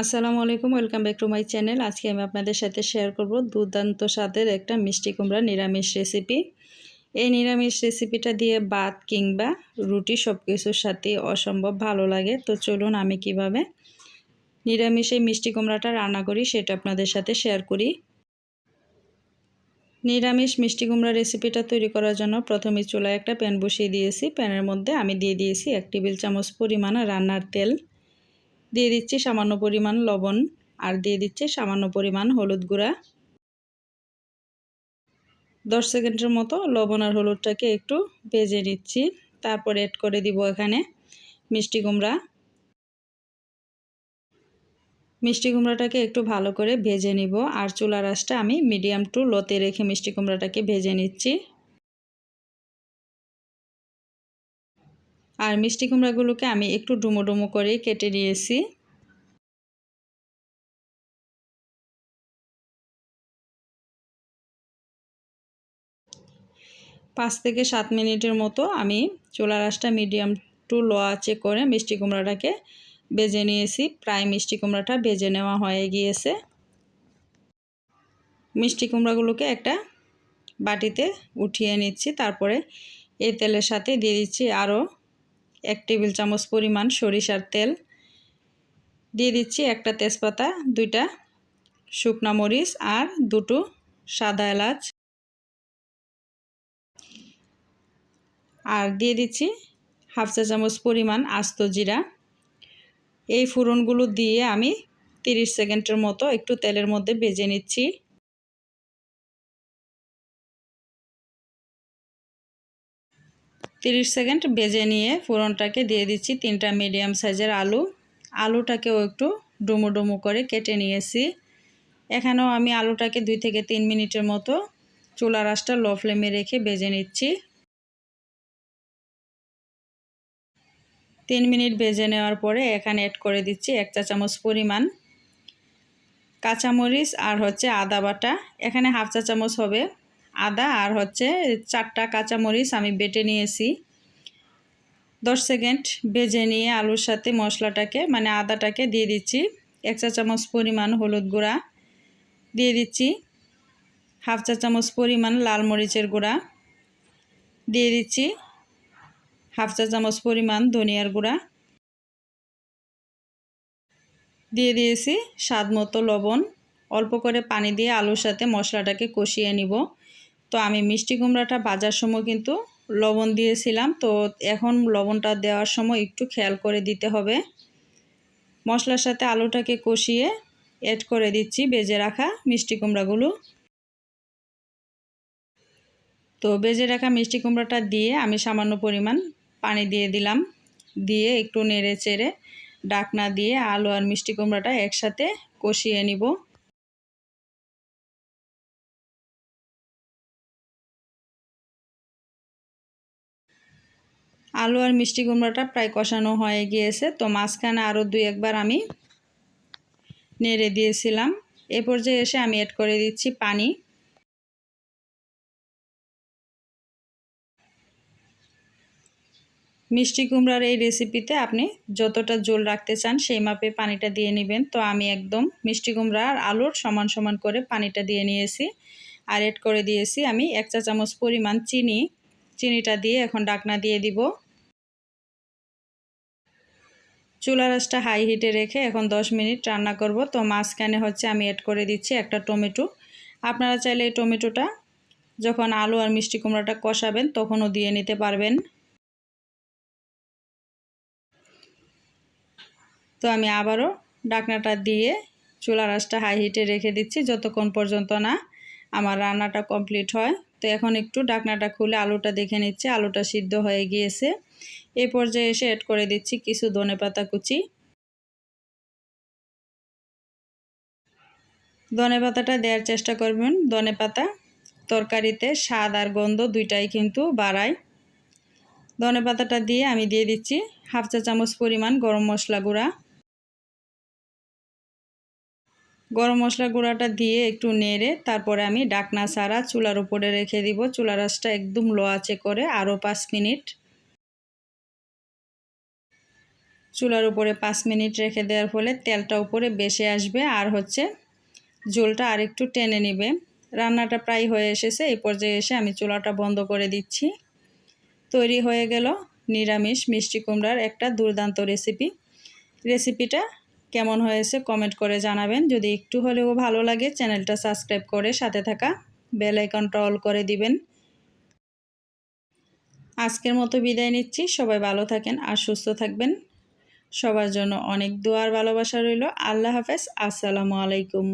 আসসালামু আলাইকুম, welcome back to my channel. আজকে আমি আপনাদের সাথে শেয়ার করব দুর্দান্ত স্বাদের একটা মিষ্টি কুমড়া নিরামিষ রেসিপি। এই নিরামিষ রেসিপিটা দিয়ে ভাত কিংবা রুটি সব কিছুর সাথে অসম্ভব ভালো লাগে। তো চলুন আমি কীভাবে নিরামিষ এই মিষ্টি কুমড়াটা রান্না করি সেটা আপনাদের সাথে শেয়ার করি। নিরামিষ মিষ্টি কুমড়া রেসিপিটা তৈরি করার জন্য প্রথমে চুলায় একটা প্যান বসিয়ে দিয়েছি। প্যানের মধ্যে আমি দিয়ে দিয়েছি এক টেবিল চামচ পরিমাণ রান্নার তেল। দিয়ে দিচ্ছি সামান্য পরিমাণ লবণ আর দিয়ে দিচ্ছি সামান্য পরিমাণ হলুদ গুঁড়া। দশ সেকেন্ডের মতো লবণ আর হলুদটাকে একটু ভেজে নিচ্ছি। তারপর অ্যাড করে দিব এখানে মিষ্টি কুমড়া। মিষ্টি কুমড়াটাকে একটু ভালো করে ভেজে নিব। আর চুলা রাসটা আমি মিডিয়াম টু লোতে রেখে মিষ্টি কুমড়াটাকে ভেজে নিচ্ছি। আর মিষ্টি কুমড়াগুলোকে আমি একটু ডুমো ডুমো করে কেটে নিয়েছি। পাঁচ থেকে সাত মিনিটের মতো আমি চোলা রাসটা মিডিয়াম টু লো আঁচে করে মিষ্টি কুমড়াটাকে ভেজে নিয়েছি। প্রায় মিষ্টি কুমড়াটা ভেজে নেওয়া হয়ে গিয়েছে। মিষ্টি কুমড়াগুলোকে একটা বাটিতে উঠিয়ে নিচ্ছি। তারপরে এই তেলের সাথে দিয়ে দিচ্ছি আরও এক টেবিল চামচ পরিমাণ সরিষার তেল। দিয়ে দিচ্ছি একটা তেজপাতা, দুইটা শুকনা মরিচ আর দুটো সাদা এলাচ। আর দিয়ে দিচ্ছি হাফ চা চামচ পরিমাণ আস্ত জিরা। এই ফুরনগুলো দিয়ে আমি 30 সেকেন্ডের মতো একটু তেলের মধ্যে ভেজে নিচ্ছি। তিরিশ সেকেন্ড ভেজে নিয়ে ফোড়নটাকে দিয়ে দিচ্ছি তিনটা মিডিয়াম সাইজের আলু। আলুটাকেও একটু ডুমো ডুমো করে কেটে নিয়েছি। এখানেও আমি আলুটাকে দুই থেকে তিন মিনিটের মতো চুলা রাসটা লো ফ্লেমে রেখে ভেজে নিচ্ছি। তিন মিনিট ভেজে নেওয়ার পরে এখানে অ্যাড করে দিচ্ছি এক চা চামচ পরিমাণ কাঁচামরিচ আর হচ্ছে আদা বাটা। এখানে হাফ চা চামচ হবে আদা আর হচ্ছে চারটা কাঁচামরিচ আমি বেটে নিয়েছি। দশ সেকেন্ড ভেজে নিয়ে আলুর সাথে মশলাটাকে মানে আদাটাকে দিয়ে দিচ্ছি। এক চা চামচ পরিমাণ হলুদ গুঁড়া দিয়ে দিচ্ছি। হাফ চা চামচ পরিমাণ লাল মরিচের গুঁড়া দিয়ে দিচ্ছি। হাফ চা চামচ পরিমাণ ধনিয়ার গুঁড়া দিয়ে দিয়েছি। স্বাদ মতো লবণ। অল্প করে পানি দিয়ে আলুর সাথে মশলাটাকে কষিয়ে নিব। তো আমি মিষ্টি কুমড়াটা ভাজার সময় কিন্তু লবণ দিয়েছিলাম। তো এখন লবণটা দেওয়ার সময় একটু খেয়াল করে দিতে হবে। মশলার সাথে আলুটাকে কষিয়ে অ্যাড করে দিচ্ছি, বেজে রাখা মিষ্টি কুমড়াগুলো। তো বেজে রাখা মিষ্টি কুমড়াটা দিয়ে আমি সামান্য পরিমাণ পানি দিয়ে দিলাম। দিয়ে একটু নেড়ে চেড়ে ডাকনা দিয়ে আলু আর মিষ্টি কুমড়াটা একসাথে কষিয়ে নিব। আলু আর মিষ্টি কুমড়াটা প্রায় কষানো হয়ে গিয়েছে। তো মাঝখানে আরও দুই একবার আমি নেড়ে দিয়েছিলাম। এ পর্যায়ে এসে আমি অ্যাড করে দিচ্ছি পানি। মিষ্টি কুমড়ার এই রেসিপিতে আপনি যতটা জোল রাখতে চান সেই মাপে পানিটা দিয়ে নেবেন। তো আমি একদম মিষ্টি কুমড়া আর আলুর সমান সমান করে পানিটা দিয়ে নিয়েছি। আর এড করে দিয়েছি আমি এক চা চামচ পরিমাণ চিনি। চিনিটা দিয়ে এখন ডাকনা দিয়ে দিব। চুলা রাসটা হাই হিটে রেখে এখন 10 মিনিট রান্না করব। তো মাঝখানে হচ্ছে আমি অ্যাড করে দিচ্ছি একটা টমেটো। আপনারা চাইলে এই টমেটোটা যখন আলু আর মিষ্টি কুমড়াটা কষাবেন তখনও দিয়ে নিতে পারবেন। তো আমি আবারও ডাকনাটা দিয়ে চুলা রাসটা হাই হিটে রেখে দিচ্ছি যতক্ষণ পর্যন্ত না আমার রান্নাটা কমপ্লিট হয়। তো এখন একটু ডাকনাটা খুলে আলুটা দেখে নিচ্ছে, আলুটা সিদ্ধ হয়ে গিয়েছে। এই পর্যায়ে এসে অ্যাড করে দিচ্ছি কিছু ধনে পাতা কুচি। ধনে পাতাটা দেওয়ার চেষ্টা করবেন, ধনে পাতা তরকারিতে স্বাদ আর গন্ধ দুইটাই কিন্তু বাড়ায়। ধনে পাতাটা দিয়ে আমি দিয়ে দিচ্ছি হাফ চা চামচ পরিমাণ গরম মশলা গুঁড়া। গরম মশলা গুঁড়াটা দিয়ে একটু নেড়ে তারপরে আমি ডাকনা ছাড়া চুলার উপরে রেখে দিব। চুলা রাসটা একদম লো আঁচে করে আরও পাঁচ মিনিট। চুলার উপরে পাঁচ মিনিট রেখে দেওয়ার ফলে তেলটা উপরে বেশি আসবে আর হচ্ছে ঝোলটা আর একটু টেনে নিবে। রান্নাটা প্রায় হয়ে এসেছে, এই পর্যায়ে এসে আমি চুলাটা বন্ধ করে দিচ্ছি। তৈরি হয়ে গেল নিরামিষ মিষ্টি কুমড়ার একটা দুর্দান্ত রেসিপি রেসিপিটা কেমন হয়েছে কমেন্ট করে জানাবেন। যদি একটু হলেও ভালো লাগে, চ্যানেলটা সাবস্ক্রাইব করে সাথে থাকা বেল আইকনটা অল করে দিবেন। আজকের মতো বিদায় নিচ্ছি। সবাই ভালো থাকেন আর সুস্থ থাকবেন। সবার জন্য অনেক দোয়ার ভালোবাসা রইল। আল্লাহ হাফেজ। আসসালামু আলাইকুম।